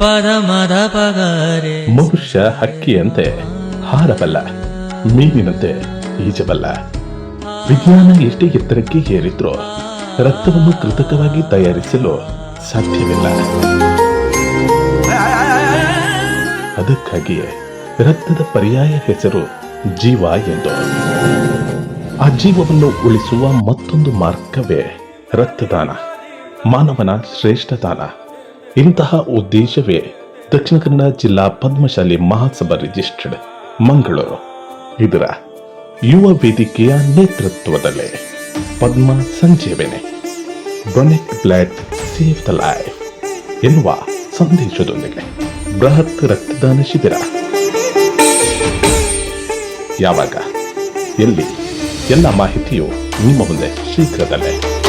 ಪಗಾರೆ ಪಗರೆ. ಮನುಷ್ಯ ಹಕ್ಕಿಯಂತೆ ಹಾರಬಲ್ಲ, ಮೀನಿನಂತೆ ಈಜಬಲ್ಲ. ವಿಜ್ಞಾನ ಎಷ್ಟೇ ಎತ್ತರಕ್ಕೆ ಏರಿದ್ರು ರಕ್ತವನ್ನು ಕೃತಕವಾಗಿ ತಯಾರಿಸಲು ಸಾಧ್ಯವಿಲ್ಲ. ಅದಕ್ಕಾಗಿಯೇ ರಕ್ತದ ಪರ್ಯಾಯ ಹೆಸರು ಜೀವ ಎಂದು. ಆ ಜೀವವನ್ನು ಉಳಿಸುವ ಮತ್ತೊಂದು ಮಾರ್ಗವೇ ರಕ್ತದಾನ, ಮಾನವನ ಶ್ರೇಷ್ಠ ದಾನ. ಇಂತಹ ಉದ್ದೇಶವೇ ದಕ್ಷಿಣ ಕನ್ನಡ ಜಿಲ್ಲಾ ಪದ್ಮಶಾಲಿ ಮಹಾಸಭಾ ರಿಜಿಸ್ಟರ್ಡ್, ಮಂಗಳೂರು. ಇದರ ಯುವ ವೇದಿಕೆಯ ನೇತೃತ್ವದಲ್ಲಿ Padma Sanjeevini donate blood save the life ಎನ್ನುವ ಸಂದೇಶದೊಂದಿಗೆ ಬೃಹತ್ ರಕ್ತದಾನ ಶಿಬಿರ. ಯಾವಾಗ? ಎಲ್ಲಿ? ಎಲ್ಲ ಮಾಹಿತಿಯು ನಿಮ್ಮ ಮುಂದೆ ಶೀಘ್ರದಲ್ಲೇ.